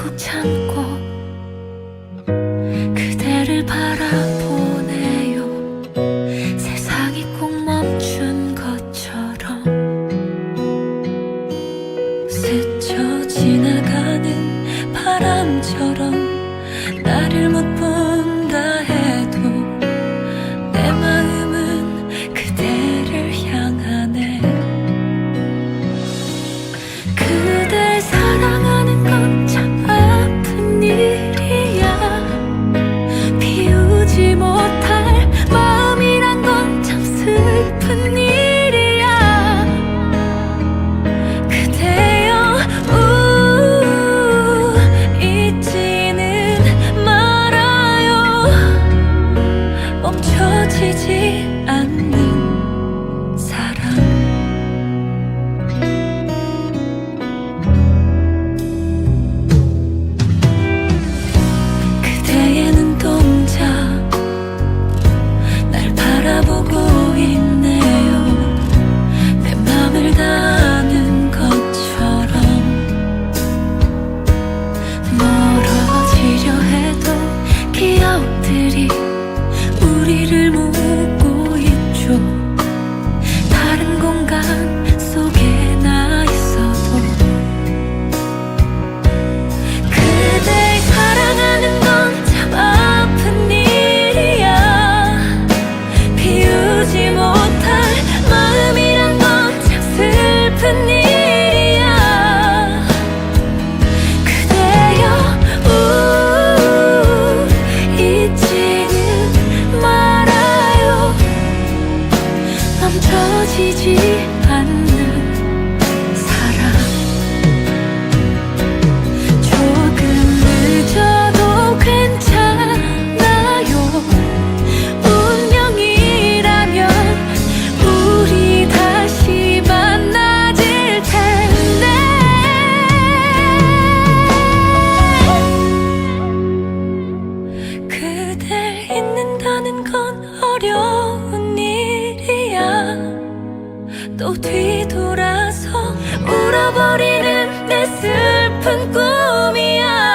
꼭 참고 그대를 바라보네요. 세상이 꼭 멈춘 것처럼 스쳐 지나가는 바람처럼 나를 못 어려운 일이야. 또 뒤돌아서 울어버리는 내 슬픈 꿈이야.